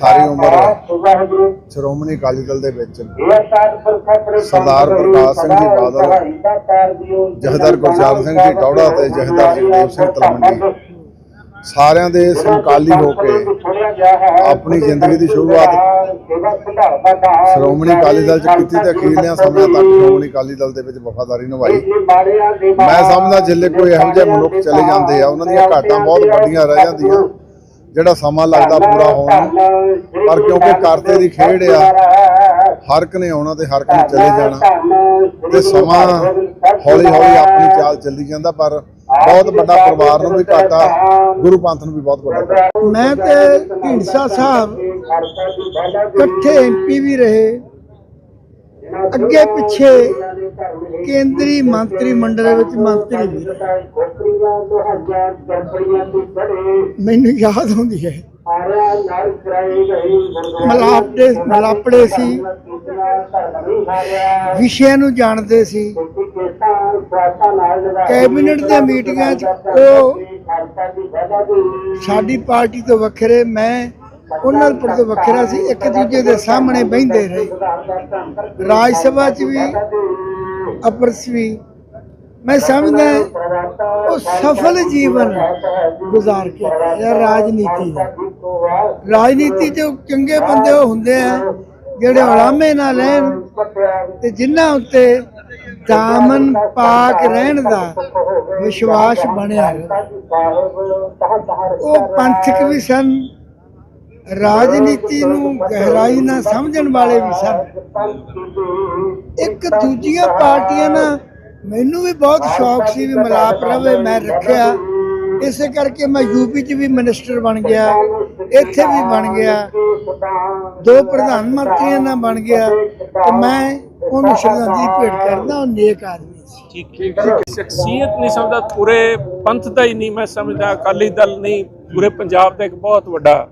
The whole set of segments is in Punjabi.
ਸਾਰੀ ਉਮਰ ਸ਼੍ਰੋਮਣੀ ਅਕਾਲੀ ਦਲ ਦੇ ਵਿੱਚ ਸਰਦਾਰ ਪ੍ਰਕਾਸ਼ ਸਿੰਘ ਜੀ ਬਾਦਲ ਜਥੇਦਾਰ ਗੁਰਚਰਨ ਸਿੰਘ ਜੀ ਟੌੜਾ ਤੇ ਜਥੇਦਾਰ ਜਗਦੇਵ ਸਿੰਘ ਤਲਵੰਡੀ। ਸਾਰਿਆਂ ਦੇ ਸਮਕਾਲੀ ਹੋ ਕੇ ਆਪਣੀ ਜ਼ਿੰਦਗੀ ਦੀ ਸ਼ੁਰੂਆਤ ਸ਼੍ਰੋਮਣੀ ਅਕਾਲੀ ਦਲ ਚ ਕੀਤੀ ਤੇ ਅਖੀਰਲਿਆਂ ਸਮਿਆਂ ਤੱਕ ਸ਼੍ਰੋਮਣੀ ਅਕਾਲੀ ਦਲ ਦੇ ਵਿੱਚ ਵਫਾਦਾਰੀ ਨਿਭਾਈ। ਮੈਂ ਸਮਝਦਾ ਜਿੱਲੇ ਕੋਈ ਇਹੋ ਜਿਹੇ ਮਨੁੱਖ ਚਲੇ ਜਾਂਦੇ ਆ ਉਹਨਾਂ ਦੀਆਂ ਘਾਟਾਂ ਬਹੁਤ ਵੱਡੀਆਂ ਰਹਿ ਜਾਂਦੀਆਂ। ਜਿਹੜਾ ਸਮਾਂ ਲੱਗਦਾ ਪੂਰਾ ਹੋਣ ਨੂੰ। ਪਰ ਕਿਉਂਕਿ ਕਰਤੇ ਦੀ ਖੇਡ ਆ ਹਰ ਇੱਕ ਨੇ ਆਉਣਾ ਤੇ ਹਰ ਇੱਕ ਨੇ ਚਲੇ ਜਾਣਾ। ਤੇ ਸਮਾਂ ਹੌਲੀ ਹੌਲੀ ਆਪਣੀ ਚਾਲ ਚੱਲੀ ਜਾਂਦਾ ਪਰ ਬਹੁਤ ਵੱਡਾ ਪਰਿਵਾਰ ਨੂੰ ਵੀ ਘਾਟਾ ਗੁਰੂ ਪੰਥ ਨੂੰ ਵੀ ਬਹੁਤ ਵੱਡਾ। ਮੈਂ ਤੇ ਢੀਂਡਸਾ ਸਾਹਿਬ ਇਕੱਠੇ ਐਮਪੀ ਵੀ ਰਹੇ। ਅੱਗੇ ਪਿੱਛੇ ਕੇਂਦਰੀ ਮੰਤਰੀ ਮੰਡਲ ਵਿੱਚ ਮੰਤਰੀ ਵੀ ਮੈਨੂੰ ਯਾਦ ਹੁੰਦੀ ਹੈ। ਮਲਾਪੜੇ ਮਲਾਪੜੇ ਸੀ। ਵਿਸ਼ਿਆਂ ਨੂੰ ਜਾਣਦੇ ਸੀ। ਕੈਬਨਿਟ ਦੀਆਂ ਮੀਟਿੰਗਾਂ 'ਚ ਉਹ ਸਾਡੀ ਪਾਰਟੀ ਤੋਂ ਵੱਖਰੇ, ਮੈਂ ਉਹਨਾਂ ਪਰ ਤੋਂ ਵੱਖਰਾ ਸੀ, ਇੱਕ ਦੂਜੇ ਦੇ ਸਾਹਮਣੇ ਬਹਿੰਦੇ ਰਹੇ। ਰਾਜ ਸਭਾ 'ਚ ਵੀ ਅਪਰਸ ਵੀ। ਮੈਂ ਸਮਝਦਾ ਉਹ ਸਫਲ ਜੀਵਨ ਗੁਜ਼ਾਰ ਕੇ ਗਿਆ ਰਾਜਨੀਤੀ ਦਾ। ਰਾਜਨੀਤੀ 'ਚ ਚੰਗੇ ਬੰਦੇ ਉਹ ਹੁੰਦੇ ਆ, ਜਿਹੜੇ ਉਲਾਮੇ ਨਾ ਲੈਣ ਤੇ ਜਿਨ੍ਹਾਂ ਉੱਤੇ ਦਾਮਨ ਪਾਕ ਰਹਿਣ ਦਾ ਵਿਸ਼ਵਾਸ ਬਣਿਆ ਉਹ ਪੰਥਕ ਵੀ ਸਨ ਰਾਜਨੀਤੀ ਨੂੰ ਗਹਿਰਾਈ ਨਾਲ ਸਮਝਣ ਵਾਲੇ ਵੀ ਸਨ। ਇੱਕ ਦੂਜੀਆਂ ਪਾਰਟੀਆਂ ਨਾਲ ਮੈਨੂੰ ਵੀ ਬਹੁਤ ਸ਼ੌਕ ਸੀ ਵੀ ਮਿਲਾਪ ਰਵੇ, ਮੈਂ ਰੱਖਿਆ। ਇਸੇ ਕਰਕੇ ਮੈਂ ਯੂਪੀ 'ਚ ਵੀ ਮਿਨਿਸਟਰ ਬਣ ਗਿਆ, ਇੱਥੇ ਵੀ ਬਣ ਗਿਆ। ਦੋ ਪ੍ਰਧਾਨ ਮੰਤਰੀਆਂ ਨਾਲ ਬਣ ਗਿਆ ਤੇ ਮੈਂ ਉਹਨੂੰ ਸ਼ਰਧਾਂਜਲੀ ਭੇਟ ਕਰਦਾ, ਉਹ ਨੇਕ ਆਦਮੀ ਸੀ। ਸ਼ਖਸੀਅਤ ਨਹੀਂ ਸਮਝਦਾ, ਪੂਰੇ ਪੰਥ ਦਾ ਹੀ ਨਹੀਂ ਮੈਂ ਸਮਝਦਾ, ਅਕਾਲੀ ਦਲ ਨਹੀਂ, ਪੂਰੇ ਪੰਜਾਬ ਦਾ ਇੱਕ ਬਹੁਤ ਵੱਡਾ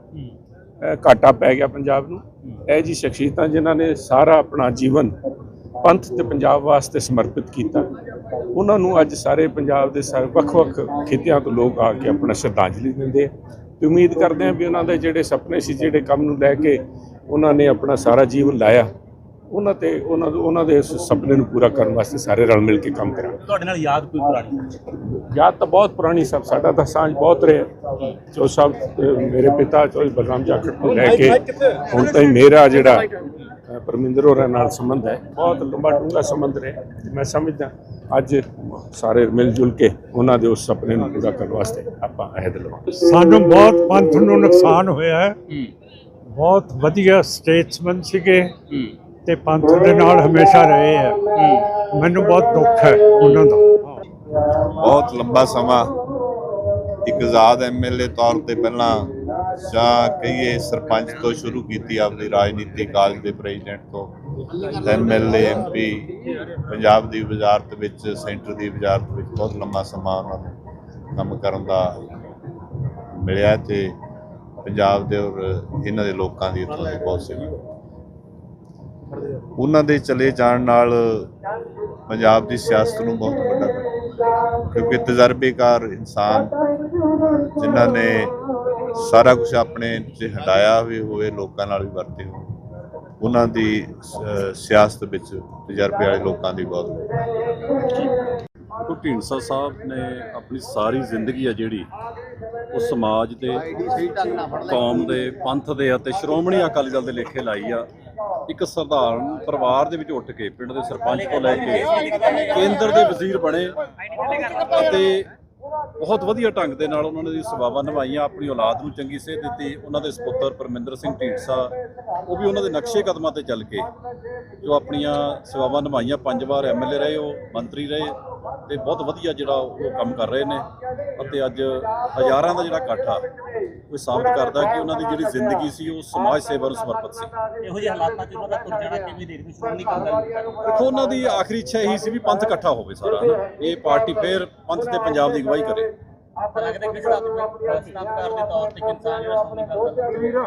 ਘਾਟਾ ਪੈ ਗਿਆ ਪੰਜਾਬ ਨੂੰ। ਇਹ ਜੀ ਸ਼ਖਸੀਅਤਾਂ ਜਿਨ੍ਹਾਂ ਨੇ ਸਾਰਾ ਆਪਣਾ ਜੀਵਨ ਪੰਥ ਤੇ ਪੰਜਾਬ ਵਾਸਤੇ ਸਮਰਪਿਤ ਕੀਤਾ। ਉਹਨਾਂ ਨੂੰ ਅੱਜ ਸਾਰੇ ਪੰਜਾਬ ਦੇ ਸਾਰੇ ਵੱਖ-ਵੱਖ ਖਿੱਤਿਆਂ ਤੋਂ ਲੋਕ ਆ ਕੇ ਆਪਣਾ ਸ਼ਰਧਾਂਜਲੀ ਦਿੰਦੇ ਆ। ਤੇ ਉਮੀਦ ਕਰਦੇ ਆ ਵੀ ਉਹਨਾਂ ਦੇ ਜਿਹੜੇ ਸੁਪਨੇ ਸੀ ਜਿਹੜੇ ਕੰਮ ਨੂੰ ਲੈ ਕੇ ਉਹਨਾਂ ਨੇ ਆਪਣਾ ਸਾਰਾ ਜੀਵਨ ਲਾਇਆ। ਉਹਨਾਂ ਤੇ ਉਹਨਾਂ ਉਹਨਾਂ ਦੇ ਉਸ ਸੁਪਨੇ ਨੂੰ ਪੂਰਾ ਕਰਨ ਵਾਸਤੇ ਸਾਰੇ ਰਲ ਮਿਲ ਕੇ ਕੰਮ ਕਰਾਂਗੇ। ਤੁਹਾਡੇ ਨਾਲ ਯਾਦ ਕੋਈ ਪੁਰਾਣੀ? ਯਾਦ ਤਾਂ ਬਹੁਤ ਪੁਰਾਣੀ ਸਭ ਸਾਡਾ ਤਾਂ ਸਾਂਝ ਬਹੁਤ ਰਿਹਾ। ਜੋ ਸਭ ਮੇਰੇ ਪਿਤਾ ਚੌਧਰੀ ਬਲਰਾਮ ਜਾਖੜ ਤੋਂ ਲੈ ਕੇ ਹੁਣ ਤਾਈਂ ਮੇਰਾ ਜਿਹੜਾ ਪਰਮਿੰਦਰ ਹੋਰਾਂ ਨਾਲ ਸੰਬੰਧ ਹੈ ਬਹੁਤ ਲੰਬਾ ਡੂੰਘਾ ਸੰਬੰਧ ਰਿਹਾ। ਮੈਂ ਸਮਝਦਾ ਅੱਜ ਸਾਰੇ ਮਿਲ ਜੁਲ ਕੇ ਉਹਨਾਂ ਦੇ ਉਸ ਸੁਪਨੇ ਨੂੰ ਪੂਰਾ ਕਰਨ ਵਾਸਤੇ ਆਪਾਂ ਅਹਿਦ ਲਵਾਂਗੇ। ਸਾਨੂੰ ਬਹੁਤ ਪੰਥ ਨੂੰ ਨੁਕਸਾਨ ਹੋਇਆ ਹੈ। ਬਹੁਤ ਵਧੀਆ ਸਟੇਟਸਮੈਨ ਸੀਗੇ। ਤੇ ਪੰਥ ਦੇ ਨਾਲ ਹਮੇਸ਼ਾ ਰਹੇ ਆ ਮੈਨੂੰ ਬਹੁਤ ਦੁੱਖ ਹੈ ਉਹਨਾਂ ਦਾ। ਬਹੁਤ ਲੰਬਾ ਸਮਾਂ ਇੱਕ ਆਜ਼ਾਦ ਐਮਐਲਏ ਤੌਰ ਤੇ ਪਹਿਲਾਂ ਜਾਂ ਕਹੀਏ ਸਰਪੰਚ ਤੋਂ ਸ਼ੁਰੂ ਕੀਤੀ ਆਪਣੀ ਰਾਜਨੀਤੀ ਕਾਲਜ ਦੇ ਪ੍ਰੈਜ਼ੀਡੈਂਟ ਤੋਂ ਐਮਐਲਏ ਐਮਪੀ ਪੰਜਾਬ ਦੀ ਵਜ਼ਾਰਤ ਵਿੱਚ, ਸੈਂਟਰ ਦੀ ਵਜ਼ਾਰਤ ਵਿੱਚ ਬਹੁਤ ਲੰਮਾ ਸਮਾਂ ਉਹਨਾਂ ਨੂੰ ਕੰਮ ਕਰਨ ਦਾ ਮਿਲਿਆ ਤੇ ਪੰਜਾਬ ਦੇ ਔਰ ਇਹਨਾਂ ਦੇ ਲੋਕਾਂ ਦੀ ਇੱਥੋਂ ਦੀ ਬਹੁਤ ਸੇਵਾ। ਉਹਨਾਂ ਦੇ ਚਲੇ ਜਾਣ ਨਾਲ ਪੰਜਾਬ ਦੀ ਸਿਆਸਤ ਨੂੰ ਬਹੁਤ ਵੱਡਾ ਧੱਕਾ ਕਿਉਂਕਿ ਤਜਰਬੇਕਾਰ ਇਨਸਾਨ ਜਿਨ੍ਹਾਂ ਨੇ ਸਾਰਾ ਕੁਝ ਆਪਣੇ ਤੇ ਹਟਾਇਆ ਵੀ ਹੋਵੇ, ਲੋਕਾਂ ਨਾਲ ਵੀ ਵਰਤੇ ਹੋਏ ਉਹਨਾਂ ਦੀ ਸਿਆਸਤ ਵਿੱਚ ਤਜਰਬੇ ਵਾਲੇ ਲੋਕਾਂ ਦੀ ਬਹੁਤ। ਉਹ ਢੀਂਡਸਾ ਸਾਹਿਬ ਨੇ ਆਪਣੀ ਸਾਰੀ ਜ਼ਿੰਦਗੀ ਆ ਜਿਹੜੀ, ਉਹ ਸਮਾਜ ਦੇ ਕੌਮ ਦੇ ਪੰਥ ਦੇ ਅਤੇ ਸ਼੍ਰੋਮਣੀ ਅਕਾਲੀ ਦਲ ਦੇ ਲੇਖੇ ਲਾਈ ਆ। ਇੱਕ ਸਧਾਰਨ ਪਰਿਵਾਰ ਦੇ ਵਿੱਚ ਉੱਠ ਕੇ, ਪਿੰਡ ਦੇ ਸਰਪੰਚ ਤੋਂ ਲੈ ਕੇ ਕੇਂਦਰ ਦੇ ਵਜ਼ੀਰ ਬਣੇ ਅਤੇ ਬਹੁਤ ਵਧੀਆ ਢੰਗ ਦੇ ਨਾਲ ਉਹਨਾਂ ਨੇ ਦੀ ਸੇਵਾਵਾਂ ਨਿਭਾਈਆਂ, ਆਪਣੀ ਔਲਾਦ ਨੂੰ ਚੰਗੀ ਸੇਧ ਦਿੱਤੀ, ਉਹਨਾਂ ਦੇ ਸੁਪੁੱਤਰ ਪਰਮਿੰਦਰ ਸਿੰਘ ਢੀਂਡਸਾ, ਉਹ ਵੀ ਉਹਨਾਂ ਦੇ ਨਕਸ਼ੇ ਕਦਮਾਂ ਤੇ ਚੱਲ ਕੇ ਜੋ ਆਪਣੀਆਂ ਸੇਵਾਵਾਂ ਨਿਭਾਈਆਂ, ਪੰਜ ਵਾਰ ਐਮਐਲਏ ਰਹੇ ਉਹ, ਮੰਤਰੀ ਰਹੇ ਤੇ ਬਹੁਤ ਵਧੀਆ ਜਿਹੜਾ ਉਹ ਕੰਮ ਕਰ ਰਹੇ ਨੇ ਅਤੇ ਅੱਜ ਹਜ਼ਾਰਾਂ ਦਾ ਜਿਹੜਾ ਇਕੱਠ ਆ ਉਹ ਸਾਬਤ ਕਰਦਾ ਕਿ ਉਹਨਾਂ ਦੀ ਜਿਹੜੀ ਜ਼ਿੰਦਗੀ ਸੀ ਉਹ ਸਮਾਜ ਸੇਵਾ ਨੂੰ ਸਮਰਪਿਤ ਸੀ। ਇਹੋ ਜਿਹੇ ਹਾਲਾਤਾਂ 'ਚ ਉਹਨਾਂ ਦਾ ਤੁਰ ਜਾਣਾ ਕਿਵੇਂ ਦੇਖਦੇ ਸ਼੍ਰੋਮਣੀ ਅਕਾਲੀ? ਦੇਖੋ ਉਹਨਾਂ ਦੀ ਆਖਰੀ ਇੱਛਾ ਇਹੀ ਸੀ ਵੀ ਪੰਥ ਇਕੱਠਾ ਹੋਵੇ ਸਾਰਾ ਇਹ ਪਾਰਟੀ ਫੇਰ ਪੰਥ ਤੇ ਪੰਜਾਬ ਦੀ ਅਗਵਾਈ ਕਰੇ। ਲੱਗਦਾ ਕਿ ਸਿਧਾਂਤਕਾਰ ਸਿਧਾਂਤਕਾਰ ਦੇ ਤੌਰ ਤੇ ਇੱਕ ਇਨਸਾਨ ਜਿਹੜਾ ਸ਼੍ਰੋਮਣੀ ਅਕਾਲੀ ਦਲ ਦਾ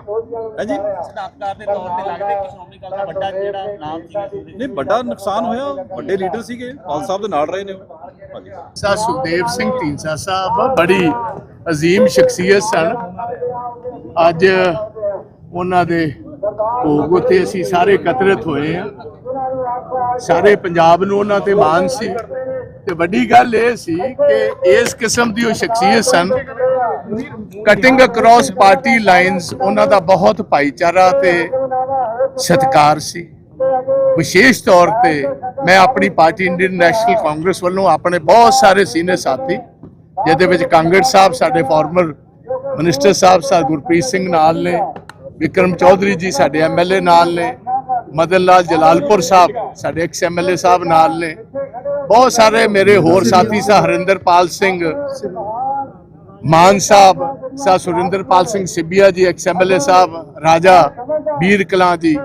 ਹਾਂਜੀ। ਸਿਧਾਂਤਕਾਰ ਦੇ ਤੌਰ ਤੇ ਲੱਗਦਾ ਕਿ ਸ਼੍ਰੋਮਣੀ ਅਕਾਲੀ ਦਾ ਵੱਡਾ ਜਿਹੜਾ ਨਾਮ ਸੀ ਉਹਦੇ ਨਹੀਂ ਵੱਡਾ ਨੁਕਸਾਨ ਹੋਇਆ ਵੱਡੇ ਲੀਡਰ ਸੀਗੇ ਪਾਲ ਸਾਹਿਬ ਦੇ ਨਾਲ ਰਹੇ ਨੇ ਉਹ। ਹਾਂਜੀ। ਸਾ ਸੁਖਦੇਵ ਸਿੰਘ ਢੀਂਡਸਾ ਸਾਹਿਬ ਬੜੀ ਅਜ਼ੀਮ ਸ਼ਖਸੀਅਤ ਸਨ। ਅੱਜ ਉਹਨਾਂ ਦੇ ਭੋਗ ਉੱਤੇ ਅਸੀਂ ਸਾਰੇ ਇਕੱਤਰਿਤ ਹੋਏ ਆ ਸਾਰੇ ਪੰਜਾਬ ਨੂੰ ਉਹਨਾਂ ਤੇ ਮਾਣ ਸੀ। ਤੇ ਵੱਡੀ ਗੱਲ ਇਹ ਸੀ ਕਿ ਇਸ ਕਿਸਮ ਦੀ ਉਹ ਸ਼ਖਸੀਅਤ ਸਨ। ਕਟਿੰਗ ਅਕ੍ਰੋਸ ਪਾਰਟੀ ਲਾਈਨਸ ਉਹਨਾਂ ਦਾ ਬਹੁਤ ਭਾਈਚਾਰਾ ਤੇ ਸਤਿਕਾਰ ਸੀ। ਵਿਸ਼ੇਸ਼ ਤੌਰ ਤੇ ਮੈਂ ਆਪਣੀ ਪਾਰਟੀ ਇੰਡੀਅਨ ਨੈਸ਼ਨਲ ਕਾਂਗਰਸ ਵੱਲੋਂ ਆਪਣੇ ਬਹੁਤ ਸਾਰੇ ਸੀਨੀਅਰ ਸਾਥੀ, ਜਿਹਦੇ ਵਿੱਚ ਕਾਂਗੜ ਸਾਹਿਬ ਸਾਡੇ ਫਾਰਮਰ ਮਿਨਿਸਟਰ ਸਾਹਿਬ, ਸਰ ਗੁਰਪ੍ਰੀਤ ਸਿੰਘ ਨਾਲ ਨੇ, ਵਿਕਰਮ ਚੌਧਰੀ ਜੀ ਸਾਡੇ ਐਮਐਲਏ ਨਾਲ ਨੇ, ਮਦਨ ਲਾਲ ਜਲਾਲਪੁਰ ਸਾਹਿਬ ਸਾਡੇ ਐਕਸ ਐਮਐਲਏ ਸਾਹਿਬ ਨਾਲ ਨੇ ਬਹੁਤ ਸਾਰੇ ਮੇਰੇ ਹੋਰ ਸਾਥੀ ਸਾ ਹਰਿੰਦਰਪਾਲ ਸਿੰਘ, ਮਾਨ ਸਾਹਿਬ, ਸਾ ਸੁਰਿੰਦਰਪਾਲ ਸਿੰਘ ਸਿੱਬੀਆ ਜੀ, ਐਕਸ ਐਮਐਲਏ ਸਾਹਿਬ, ਰਾਜਾ ਵੀਰ ਕਲਾਂ ਜੀ,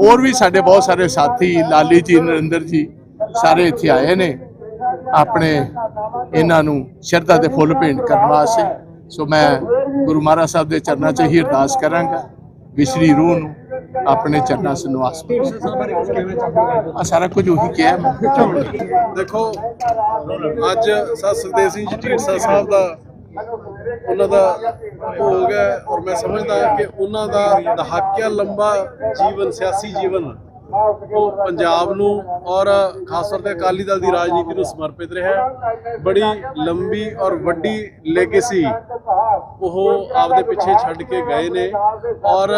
ਹੋਰ ਵੀ ਸਾਡੇ ਬਹੁਤ ਸਾਰੇ ਸਾਥੀ, ਲਾਲੀ ਜੀ, ਨਰਿੰਦਰ ਜੀ, ਸਾਰੇ ਇੱਥੇ ਆਏ ਨੇ, ਆਪਣੇ ਇਹਨਾਂ ਨੂੰ ਸ਼ਰਧਾ ਦੇ ਫੁੱਲ ਭੇਂਟ ਕਰਨ ਵਾਸਤੇ। ਸੋ ਮੈਂ ਗੁਰੂ ਮਹਾਰਾਜ ਸਾਹਿਬ ਦੇ ਚਰਨਾਂ 'ਚ ਹੀ ਅਰਦਾਸ ਕਰਾਂਗਾ ਵਿਸ਼ਰੀ ਰੂਹ ਨੂੰ ਆਪਣੇ ਚਰਨਾਂ 'ਚ ਨਿਵਾਸ ਬਖਸ਼ੇ ਆ ਸਾਰਾ ਕੁਝ ਉਹੀ ਕਿਹਾ ਮੈਂ ਦੇਖੋ ਅੱਜ ਸਰ ਸੁਖਦੇਵ ਸਿੰਘ ਜੀ ਢੀਂਡਸਾ ਸਾਹਿਬ ਦਾ ਉਹਨਾਂ ਦਾ ਭੋਗ ਹੈ ਔਰ ਮੈਂ ਸਮਝਦਾ ਹਾਂ ਕਿ ਉਹਨਾਂ ਦਾ ਦਹਾਕਿਆ ਲੰਬਾ ਜੀਵਨ ਸਿਆਸੀ ਜੀਵਨ ਉਹ ਪੰਜਾਬ ਨੂੰ ਔਰ ਖਾਸ ਤੌਰ ਤੇ ਅਕਾਲੀ ਦਲ ਦੀ ਰਾਜਨੀਤੀ ਨੂੰ ਸਮਰਪਿਤ ਰਿਹਾ ਹੈ। ਬੜੀ ਲੰਬੀ ਔਰ ਵੱਡੀ ਲੈਗੇਸੀ ਉਹ ਆਪਦੇ ਪਿੱਛੇ ਛੱਡ ਕੇ ਗਏ ਨੇ ਔਰ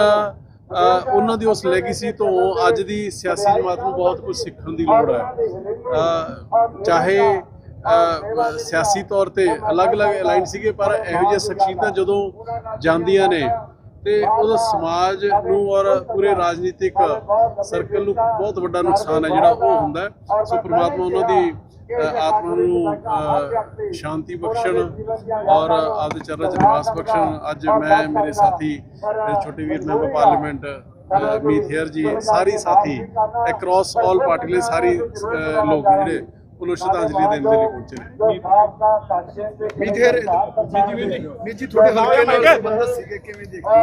ਉਹਨਾਂ ਦੀ ਉਸ ਲੈਗੇਸੀ ਤੋਂ ਅੱਜ ਦੀ ਸਿਆਸੀ ਜਮਾਤ ਨੂੰ ਬਹੁਤ ਕੁਝ ਸਿੱਖਣ ਦੀ ਲੋੜ ਹੈ। ਚਾਹੇ ਸਿਆਸੀ ਤੌਰ ਤੇ ਅਲੱਗ-ਅਲੱਗ ਅਲਾਈਨ ਸੀਗੇ, ਪਰ ਇਹੋ ਜਿਹੀਆਂ ਸ਼ਖਸੀਅਤਾਂ ਜਦੋਂ ਜਾਂਦੀਆਂ ਨੇ ਤੇ ਉਹਦਾ ਸਮਾਜ ਨੂੰ ਔਰ ਪੂਰੇ ਰਾਜਨੀਤਿਕ ਸਰਕਲ ਨੂੰ ਬਹੁਤ ਵੱਡਾ ਨੁਕਸਾਨ ਹੈ ਜਿਹੜਾ ਉਹ ਹੁੰਦਾ ਸੋ ਪ੍ਰਮਾਤਮਾ ਉਹਨਾਂ ਦੀ ਆਤਮਾ ਨੂੰ ਸ਼ਾਂਤੀ ਬਖਸ਼ਣ ਔਰ ਆਪਦੇ ਚਰਨਾਂ 'ਚ ਨਿਵਾਸ ਬਖਸ਼ਣ। ਅੱਜ ਮੈਂ ਮੇਰੇ ਸਾਥੀ ਮੇਰੇ ਛੋਟੇ ਵੀਰ ਮੈਂਬਰ ਪਾਰਲੀਮੈਂਟ ਅ, ਜੀ ਸਾਰੀ ਸਾਥੀ ਅਕ੍ਰੋਸ ਆਲ ਪਾਰਟੀ ਲਈ ਸਾਰੀ ਲੋਕ ਜਿਹੜੇ ਉਹਨੂੰ ਸ਼ਰਧਾਂਜਲੀ ਦੇਣ ਦੇ ਲਈ ਪਹੁੰਚੇ ਨੇ। ਮੀਠੇਰ ਜੀ ਜੀ ਤੁਹਾਡੇ ਹਲਕੇ ਨਾਲ ਸੰਬੰਧਤ ਸੀਗੇ ਕਿਵੇਂ ਦੇਖਦੇ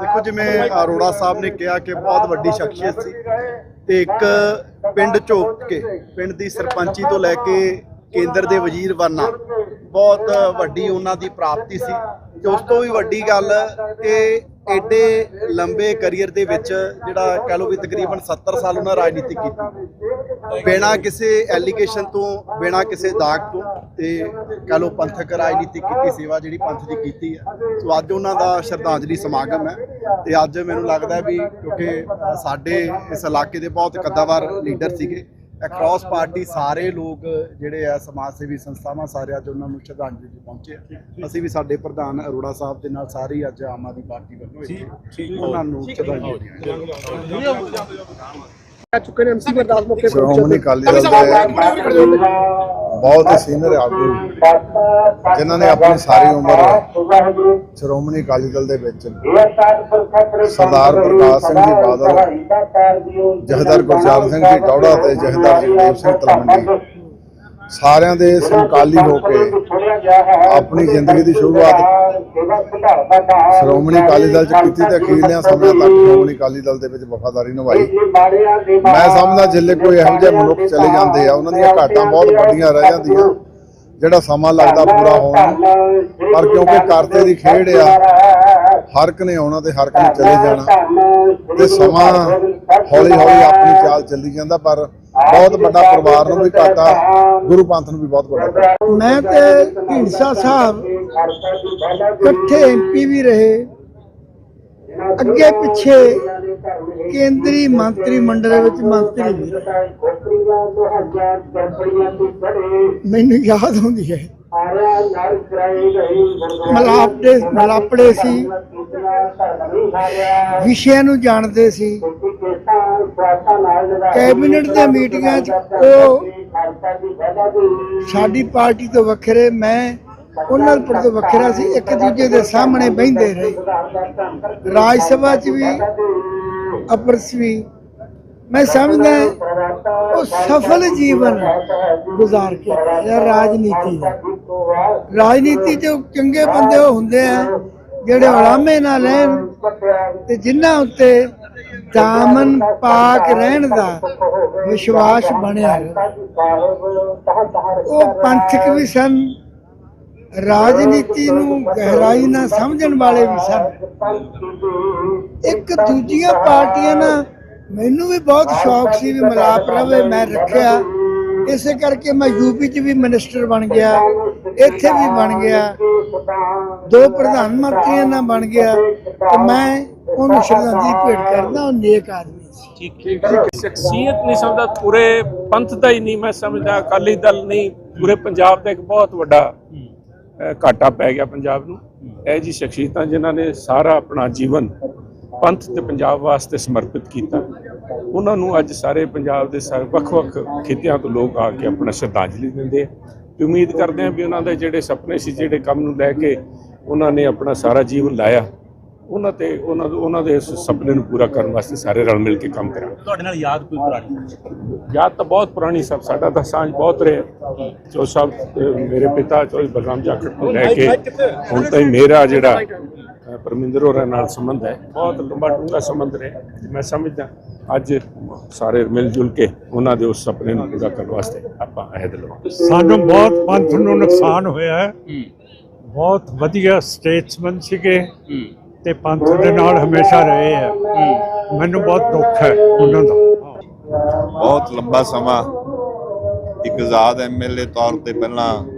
ਦੇਖੋ ਜਿਵੇਂ ਅਰੋੜਾ ਸਾਹਿਬ ਨੇ ਕਿਹਾ ਕਿ ਬਹੁਤ ਵੱਡੀ ਸ਼ਖਸੀਅਤ ਸੀ ਤੇ ਇੱਕ ਪਿੰਡ ਝੋਕ ਕੇ ਪਿੰਡ ਦੀ ਸਰਪੰਚੀ ਤੋਂ ਲੈ ਕੇ ਕੇਂਦਰ ਦੇ ਵਜ਼ੀਰ ਬਣਨਾ ਬਹੁਤ ਵੱਡੀ ਉਹਨਾਂ ਦੀ ਪ੍ਰਾਪਤੀ ਸੀ। ਤੇ ਉਸ ਤੋਂ ਵੀ ਵੱਡੀ ਗੱਲ ਕਿ ਐਡੇ ਲੰਬੇ ਕੈਰੀਅਰ ਦੇ ਵਿੱਚ ਜਿਹੜਾ ਕਹ ਲਓ ਵੀ ਤਕਰੀਬਨ 70 ਸਾਲ ਉਹਨਾਂ ਰਾਜਨੀਤੀ ਕੀਤੀ। ਬਿਨਾਂ ਕਿਸੇ ਐਲੀਗੇਸ਼ਨ ਤੋਂ, ਬਿਨਾਂ ਕਿਸੇ ਦਾਗ ਤੋਂ ਤੇ ਕਹ ਲਓ ਪੰਥਕ ਰਾਜਨੀਤੀ ਕੀਤੀ, ਸੇਵਾ ਜਿਹੜੀ ਪੰਥ ਦੀ ਕੀਤੀ ਹੈ। ਸੋ ਅੱਜ ਉਹਨਾਂ ਦਾ ਸ਼ਰਧਾਂਜਲੀ ਸਮਾਗਮ ਹੈ ਤੇ ਅੱਜ ਮੈਨੂੰ ਲੱਗਦਾ ਵੀ ਕਿਉਂਕਿ ਸਾਡੇ ਇਸ ਇਲਾਕੇ ਦੇ ਬਹੁਤ ਕੱਦਾਵਰ ਲੀਡਰ ਸੀਗੇ ਅਕ੍ਰੋਸ ਪਾਰਟੀ ਸਾਰੇ ਲੋਕ ਜਿਹੜੇ ਆ ਸਮਾਜ ਸੇਵੀ ਸੰਸਥਾਵਾਂ ਸਾਰੇ ਅੱਜ ਉਹਨਾਂ ਨੂੰ ਸ਼ਰਧਾਂਜਲੀ ਪਹੁੰਚੇ ਆ। ਅਸੀਂ ਵੀ ਸਾਡੇ ਪ੍ਰਧਾਨ ਅਰੋੜਾ ਸਾਹਿਬ ਦੇ ਨਾਲ ਸਾਰੀ ਅੱਜ ਆਮ ਆਦਮੀ ਪਾਰਟੀ ਵੱਲੋਂ ਇੱਥੇ ਉਹਨਾਂ ਨੂੰ ਸ਼ਰਧਾਂਜਲੀ ਸ਼੍ਰੋਮਣੀ ਅਕਾਲੀ ਦਲ ਦੇ ਬਹੁਤ ਹੀ ਸੀਨੀਅਰ ਆਗੂ ਜਿਨ੍ਹਾਂ ਨੇ ਆਪਣੀ ਸਾਰੀ ਉਮਰ ਸ਼੍ਰੋਮਣੀ ਅਕਾਲੀ ਦਲ ਦੇ ਵਿੱਚ ਸਰਦਾਰ ਪ੍ਰਕਾਸ਼ ਸਿੰਘ ਜੀ ਬਾਦਲ, ਜਹਦਰ ਗੁਰਚਰਨ ਸਿੰਘ ਜੀ ਟੌੜਾ ਤੇ ਜਹਦਰ ਜਗਦੇਵ ਸਿੰਘ ਤਲਵੰਡੀ ਸਾਰਿਆਂ ਦੇ ਸਮਕਾਲੀ ਹੋ ਕੇ ਆਪਣੀ ਜ਼ਿੰਦਗੀ ਦੀ ਸ਼ੁਰੂਆਤ ਸ਼੍ਰੋਮਣੀ ਅਕਾਲੀ ਦਲ ਚ ਕੀਤੀ ਤੇ ਅਖੀਰਲਿਆਂ ਸਮਿਆਂ ਤੱਕ ਸ਼੍ਰੋਮਣੀ ਅਕਾਲੀ ਦਲ ਦੇ ਵਿੱਚ ਵਫਾਦਾਰੀ ਨਿਭਾਈ। ਮੈਂ ਸਮਝਦਾ ਜਿੱਲੇ ਕੋਈ ਇਹੋ ਜਿਹੇ ਮਨੁੱਖ ਚਲੇ ਜਾਂਦੇ ਆ, ਉਹਨਾਂ ਦੀਆਂ ਘਾਟਾਂ ਬਹੁਤ ਵੱਡੀਆਂ ਰਹਿ ਜਾਂਦੀਆਂ। ਜਿਹੜਾ ਸਮਾਂ ਲੱਗਦਾ ਪੂਰਾ ਹੋਣ ਨੂੰ। ਪਰ ਕਿਉਂਕਿ ਕਰਤੇ ਦੀ ਖੇਡ ਆ, ਹਰ ਇੱਕ ਨੇ ਆਉਣਾ ਤੇ ਹਰ ਇੱਕ ਨੇ ਚਲੇ ਜਾਣਾ। ਤੇ ਸਮਾਂ ਹੌਲੀ ਹੌਲੀ ਆਪਣੀ ਚਾਲ ਚੱਲੀ ਜਾਂਦਾ, ਪਰ ਬਹੁਤ ਵੱਡਾ ਪਰਿਵਾਰ ਨੂੰ ਵੀ ਘਾਟਾ ਗੁਰੂ ਪੰਥ ਨੂੰ ਵੀ ਬਹੁਤ ਵੱਡਾ ਘਾਟਾ ਮੈਂ ਤੇ ਢੀਂਡਸਾ ਸਾਹਿਬ ਇਕੱਠੇ ਐਮਪੀ ਵੀ ਰਹੇ। ਅੱਗੇ ਪਿੱਛੇ ਕੇਂਦਰੀ ਮੰਤਰੀ ਮੰਡਲ ਵਿੱਚ ਮੰਤਰੀ ਵੀ ਰਹੇ। ਮੈਨੂੰ ਯਾਦ ਹੁੰਦੀ ਹੈ। ਮਲਾਪੜੇ ਮਲਾਪੜੇ ਸੀ। ਵਿਸ਼ਿਆਂ ਨੂੰ ਜਾਣਦੇ ਸੀ। ਕੈਬਨਿਟ ਦੀਆਂ ਮੀਟਿੰਗਾਂ 'ਚ ਉਹ ਸਾਡੀ ਪਾਰਟੀ ਤੋਂ ਵੱਖਰੇ ਮੈਂ ਉਹਨਾਂ ਤੋਂ ਵੱਖਰਾ ਸੀ ਇੱਕ ਦੂਜੇ ਦੇ ਸਾਹਮਣੇ ਬਹਿੰਦੇ ਰਹੇ। ਰਾਜ ਸਭਾ 'ਚ ਵੀ ਅਪਰਸ ਵੀ ਮੈਂ ਸਮਝਦਾ ਉਹ ਸਫਲ ਜੀਵਨ ਗੁਜ਼ਾਰ ਕੇ ਗਿਆ ਰਾਜਨੀਤੀ ਦਾ ਰਾਜਨੀਤੀ 'ਚ ਚੰਗੇ ਬੰਦੇ ਉਹ ਹੁੰਦੇ ਆ, ਜਿਹੜੇ ਹਲਾਮੇ ਨਾ ਲੈਣ ਤੇ ਜਿਨ੍ਹਾਂ ਉੱਤੇ ਦਾਮਨ ਪਾਕ ਰਹਿਣ ਦਾ ਵਿਸ਼ਵਾਸ ਬਣਿਆ ਰਹੇ। ਉਹ ਪੰਥਕ ਵੀ ਸਨ, ਰਾਜਨੀਤੀ ਨੂੰ ਗਹਿਰਾਈ ਨਾਲ ਸਮਝਣ ਵਾਲੇ ਵੀ ਸਨ ਇੱਕ ਦੂਜੀਆਂ ਪਾਰਟੀਆਂ ਨਾਲ ਮੈਨੂੰ ਵੀ ਬਹੁਤ ਸ਼ੌਕ ਸੀ ਵੀ ਮਿਲਾਪ ਰਵੇ, ਮੈਂ ਰੱਖਿਆ। ਇਸੇ ਕਰਕੇ ਮੈਂ ਯੂਪੀ 'ਚ ਵੀ ਮਿਨਿਸਟਰ ਬਣ ਗਿਆ, ਇੱਥੇ ਵੀ ਬਣ ਗਿਆ। ਦੋ ਪ੍ਰਧਾਨ ਮੰਤਰੀਆਂ ਨਾਲ ਬਣ ਗਿਆ ਤੇ ਮੈਂ ਉਹਨੂੰ ਸ਼ਰਧਾਂਜਲੀ ਭੇਟ ਕਰਦਾ, ਉਹ ਨੇਕ ਆਦਮੀ ਸੀ। ਸ਼ਖਸੀਅਤ ਨਹੀਂ ਸਮਝਦਾ, ਪੂਰੇ ਪੰਥ ਦਾ ਹੀ ਨਹੀਂ ਮੈਂ ਸਮਝਦਾ, ਅਕਾਲੀ ਦਲ ਨਹੀਂ, ਪੂਰੇ ਪੰਜਾਬ ਦਾ ਇੱਕ ਬਹੁਤ ਵੱਡਾ ਘਾਟਾ ਪੈ ਗਿਆ ਪੰਜਾਬ ਨੂੰ। ਇਹ ਜੀ ਸ਼ਖਸੀਅਤਾਂ ਜਿਨ੍ਹਾਂ ਨੇ ਸਾਰਾ ਆਪਣਾ ਜੀਵਨ ਪੰਥ ਤੇ ਪੰਜਾਬ ਵਾਸਤੇ ਸਮਰਪਿਤ ਕੀਤਾ। ਉਹਨਾਂ ਨੂੰ ਅੱਜ ਸਾਰੇ ਪੰਜਾਬ ਦੇ ਸਾਰੇ ਵੱਖ-ਵੱਖ ਖਿੱਤਿਆਂ ਤੋਂ ਲੋਕ ਆ ਕੇ ਆਪਣਾ ਸ਼ਰਧਾਂਜਲੀ ਦਿੰਦੇ ਆ। ਤੇ ਉਮੀਦ ਕਰਦੇ ਆ ਵੀ ਉਹਨਾਂ ਦੇ ਜਿਹੜੇ ਸੁਪਨੇ ਸੀ ਜਿਹੜੇ ਕੰਮ ਨੂੰ ਲੈ ਕੇ ਉਹਨਾਂ ਨੇ ਆਪਣਾ ਸਾਰਾ ਜੀਵਨ ਲਾਇਆ ਉਹਨਾਂ ਤੇ ਉਹਨਾਂ ਉਹਨਾਂ ਦੇ ਸੁਪਨੇ ਨੂੰ ਪੂਰਾ ਕਰਨ ਵਾਸਤੇ ਸਾਰੇ ਰਲ ਮਿਲ ਕੇ ਕੰਮ ਕਰਾਂਗੇ। ਤੁਹਾਡੇ ਨਾਲ ਯਾਦ ਕੋਈ ਪੁਰਾਣੀ? ਯਾਦ ਤਾਂ ਬਹੁਤ ਪੁਰਾਣੀ ਸਭ ਸਾਡਾ ਤਾਂ ਸਾਂਝ ਬਹੁਤ ਰਿਹਾ। ਜੋ ਸਭ ਮੇਰੇ ਪਿਤਾ ਚੋਈ ਬਲਰਾਮ ਜਾਖੜ ਤੋਂ ਲੈ ਕੇ ਹੁਣ ਤਾਈਂ ਮੇਰਾ ਜਿਹੜਾ ਪਰਮਿੰਦਰ ਹੋਰਾਂ ਨਾਲ ਸੰਬੰਧ ਹੈ। ਬਹੁਤ ਲੰਬਾ ਡੂੰਘਾ ਸੰਬੰਧ ਰਿਹਾ। ਤੇ ਮੈਂ ਸਮਝਦਾ ਅੱਜ ਸਾਰੇ ਮਿਲ ਜੁਲ ਕੇ ਉਹਨਾਂ ਦੇ ਉਸ ਸੁਪਨੇ ਨੂੰ ਪੂਰਾ ਕਰਨ ਵਾਸਤੇ ਆਪਾਂ ਅਹਿਦ ਲਵਾਂਗੇ। ਸਾਨੂੰ ਬਹੁਤ ਪੰਥ ਨੂੰ ਨੁਕਸਾਨ ਹੋਇਆ ਹੈ। ਬਹੁਤ ਵਧੀਆ ਸਟੇਟਸਮੈਨ ਸੀਗੇ ਤੇ ਪੰਥ ਦੇ ਨਾਲ ਹਮੇਸ਼ਾ ਰਹੇ ਆ ਮੈਨੂੰ ਬਹੁਤ ਦੁੱਖ ਹੈ ਉਹਨਾਂ ਦਾ। ਬਹੁਤ ਲੰਬਾ ਸਮਾਂ ਇੱਕ ਆਜ਼ਾਦ ਐਮਐਲਏ ਤੌਰ ਤੇ ਪਹਿਲਾਂ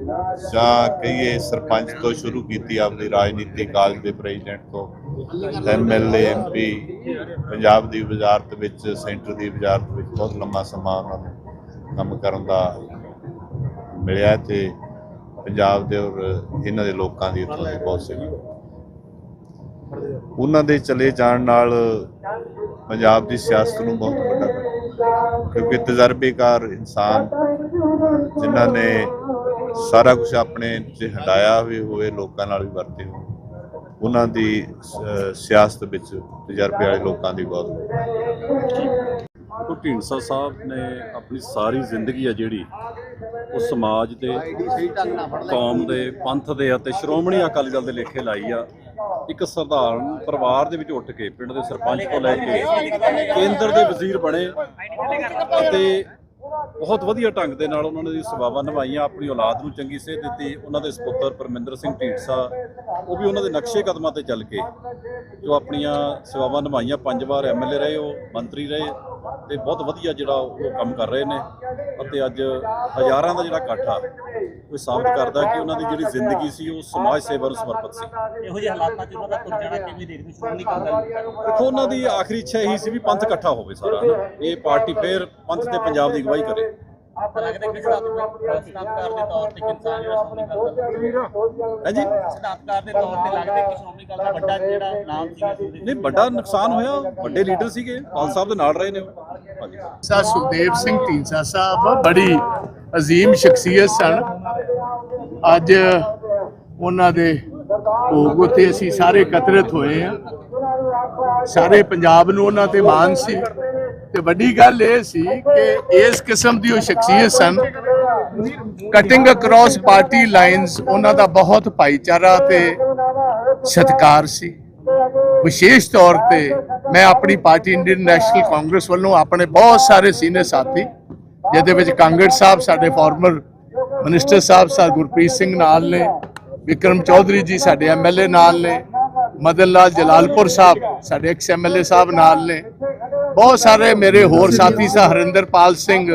ਜਾਂ ਕਹੀਏ ਸਰਪੰਚ ਤੋਂ ਸ਼ੁਰੂ ਕੀਤੀ ਆਪਣੀ ਰਾਜਨੀਤੀ ਕਾਲਜ ਦੇ ਪ੍ਰੈਜ਼ੀਡੈਂਟ ਤੋਂ ਐਮਐਲਏ ਐਮਪੀ ਪੰਜਾਬ ਦੀ ਵਜ਼ਾਰਤ ਵਿੱਚ, ਸੈਂਟਰ ਦੀ ਵਜ਼ਾਰਤ ਵਿੱਚ ਬਹੁਤ ਲੰਮਾ ਸਮਾਂ ਉਹਨਾਂ ਨੂੰ ਕੰਮ ਕਰਨ ਦਾ ਮਿਲਿਆ ਤੇ ਪੰਜਾਬ ਦੇ ਔਰ ਇਹਨਾਂ ਦੇ ਲੋਕਾਂ ਦੀ ਉੱਥੋਂ ਦੀ ਬਹੁਤ ਸੇਵਾ। ਉਹਨਾਂ ਦੇ ਚਲੇ ਜਾਣ ਨਾਲ ਪੰਜਾਬ ਦੀ ਸਿਆਸਤ ਨੂੰ ਬਹੁਤ ਵੱਡਾ ਕਿਉਂਕਿ ਤਜਰਬੇਕਾਰ ਇਨਸਾਨ ਜਿਨ੍ਹਾਂ ਨੇ ਸਾਰਾ ਕੁਝ ਆਪਣੇ ਚ ਹਟਾਇਆ ਵੀ ਹੋਵੇ, ਲੋਕਾਂ ਨਾਲ ਵੀ ਵਰਤੇ ਹੋ ਉਹਨਾਂ ਦੀ ਸਿਆਸਤ ਵਿੱਚ ਤਜਰਬੇ ਵਾਲੇ ਲੋਕਾਂ ਦੀ ਬਹੁਤ ਉਹ ਢੀਂਡਸਾ ਸਾਹਿਬ ਨੇ ਆਪਣੀ ਸਾਰੀ ਜ਼ਿੰਦਗੀ ਆ ਜਿਹੜੀ, ਉਹ ਸਮਾਜ ਦੇ, ਕੌਮ ਦੇ, ਪੰਥ ਦੇ ਅਤੇ ਸ਼੍ਰੋਮਣੀ ਅਕਾਲੀ ਦਲ ਦੇ ਲੇਖੇ ਲਾਈ ਆ। ਇੱਕ ਸਧਾਰਨ ਪਰਿਵਾਰ ਦੇ ਵਿੱਚ ਉੱਠ ਕੇ, ਪਿੰਡ ਦੇ ਸਰਪੰਚ ਤੋਂ ਲੈ ਕੇ ਕੇਂਦਰ ਦੇ ਵਜ਼ੀਰ ਬਣੇ ਅਤੇ ਬਹੁਤ ਵਧੀਆ ਢੰਗ ਦੇ ਨਾਲ ਉਹਨਾਂ ਨੇ ਦੀ ਸੇਵਾਵਾਂ ਨਿਭਾਈਆਂ ਆਪਣੀ ਔਲਾਦ ਨੂੰ ਚੰਗੀ ਸੇਧ ਦਿੱਤੀ ਉਹਨਾਂ ਦੇ ਸੁਪੁੱਤਰ ਪਰਮਿੰਦਰ ਸਿੰਘ ਢੀਂਡਸਾ ਉਹ ਵੀ ਉਹਨਾਂ ਦੇ ਨਕਸ਼ੇ ਕਦਮਾਂ ਤੇ ਚੱਲ ਕੇ ਜੋ ਆਪਣੀਆਂ ਸੇਵਾਵਾਂ ਨਿਭਾਈਆਂ ਪੰਜ ਵਾਰ ਐਮਐਲਏ ਰਹੇ ਉਹ ਮੰਤਰੀ ਰਹੇ ਤੇ ਬਹੁਤ ਵਧੀਆ ਜਿਹੜਾ ਉਹ ਕੰਮ ਕਰ ਰਹੇ ਨੇ ਅਤੇ ਅੱਜ ਹਜ਼ਾਰਾਂ ਦਾ ਜਿਹੜਾ ਇਕੱਠ ਉਹ ਸਾਬਤ ਕਰਦਾ ਕਿ ਉਹਨਾਂ ਦੀ ਜਿਹੜੀ ਜ਼ਿੰਦਗੀ ਸੀ ਉਹ ਸਮਾਜ ਸੇਵਾ ਨੂੰ ਸਮਰਪਿਤ ਸੀ। ਇਹੋ ਜਿਹੇ ਹਾਲਾਤਾਂ 'ਚ ਉਹਨਾਂ ਦਾ ਤੁਰ ਜਾਣਾ ਕਿਵੇਂ ਦੇਖਦੇ ਸ਼੍ਰੋਮਣੀ ਅਕਾਲੀ ਦਲ ਦੇਖੋ ਉਹਨਾਂ ਦੀ ਆਖਰੀ ਇੱਛਾ ਇਹੀ ਸੀ ਵੀ ਪੰਥ ਇਕੱਠਾ ਹੋਵੇ ਸਾਰਾ ਇਹ ਪਾਰਟੀ ਫੇਰ ਪੰਥ ਤੇ ਪੰਜਾਬ ਦੀ ਅਗਵਾਈ ਕਰੇ। ਆਪਾਂ ਲੱਗਦਾ ਕਿ ਸਿਧਾਂਤਕਾਰ ਸਿਧਾਂਤਕਾਰ ਦੇ ਤੌਰ ਤੇ ਇੱਕ ਇਨਸਾਨ ਜਿਹੜਾ ਸ਼੍ਰੋਮਣੀ ਅਕਾਲੀ ਦਲ ਦਾ ਹੈ ਜੀ ਸਿਧਾਂਤਕਾਰ ਦੇ ਤੌਰ ਤੇ ਲੱਗਦਾ ਕਿ ਸ਼੍ਰੋਮਣੀ ਅਕਾਲੀ ਦਾ ਵੱਡਾ ਜਿਹੜਾ ਨਾਮ ਸੀਗਾ ਉਹਦੇ ਨਹੀਂ ਵੱਡਾ ਨੁਕਸਾਨ ਹੋਇਆ ਵੱਡੇ ਲੀਡਰ ਸੀਗੇ ਪਾਲ ਸਾਹਿਬ ਦੇ ਨਾਲ ਰਹੇ ਨੇ ਉਹ। ਹਾਂਜੀ। ਸਾ ਸੁਖਦੇਵ ਸਿੰਘ ਢੀਂਡਸਾ ਸਾਹਿਬ ਬੜੀ ਅਜ਼ੀਮ ਸ਼ਖਸੀਅਤ ਸਨ। ਅੱਜ ਉਹਨਾਂ ਦੇ ਭੋਗ ਉਤੇ ਅਸੀਂ ਸਾਰੇ ਇਕੱਤਰਿਤ ਹੋਏ ਆ ਸਾਰੇ ਪੰਜਾਬ ਨੂੰ ਉਹਨਾਂ ਤੇ ਮਾਣ ਸੀ। ਤੇ ਵੱਡੀ ਗੱਲ ਇਹ ਸੀ ਕਿ ਇਸ ਕਿਸਮ ਦੀ ਉਹ ਸ਼ਖਸੀਅਤ ਸਨ। ਕਟਿੰਗ ਅਕ੍ਰੋਸ ਪਾਰਟੀ ਲਾਈਨਸ ਉਹਨਾਂ ਦਾ ਬਹੁਤ ਭਾਈਚਾਰਾ ਤੇ ਸਤਿਕਾਰ ਸੀ। ਵਿਸ਼ੇਸ਼ ਤੌਰ ਤੇ ਮੈਂ ਆਪਣੀ ਪਾਰਟੀ ਇੰਡੀਅਨ ਨੈਸ਼ਨਲ ਕਾਂਗਰਸ ਵੱਲੋਂ ਆਪਣੇ ਬਹੁਤ ਸਾਰੇ ਸੀਨੀਅਰ ਸਾਥੀ, ਜਿਹਦੇ ਵਿੱਚ ਕਾਂਗੜ ਸਾਹਿਬ ਸਾਡੇ ਫਾਰਮਰ ਮਿਨਿਸਟਰ ਸਾਹਿਬ, ਸਰ ਗੁਰਪ੍ਰੀਤ ਸਿੰਘ ਨਾਲ ਨੇ, ਵਿਕਰਮ ਚੌਧਰੀ ਜੀ ਸਾਡੇ ਐਮਐਲਏ ਨਾਲ ਨੇ, ਮਦਨ ਲਾਲ ਜਲਾਲਪੁਰ ਸਾਹਿਬ ਸਾਡੇ ਐਕਸ ਐਮਐਲਏ ਸਾਹਿਬ ਨਾਲ ਨੇ ਬਹੁਤ ਸਾਰੇ ਮੇਰੇ ਹੋਰ ਸਾਥੀ ਸਾ ਹਰਿੰਦਰਪਾਲ ਸਿੰਘ,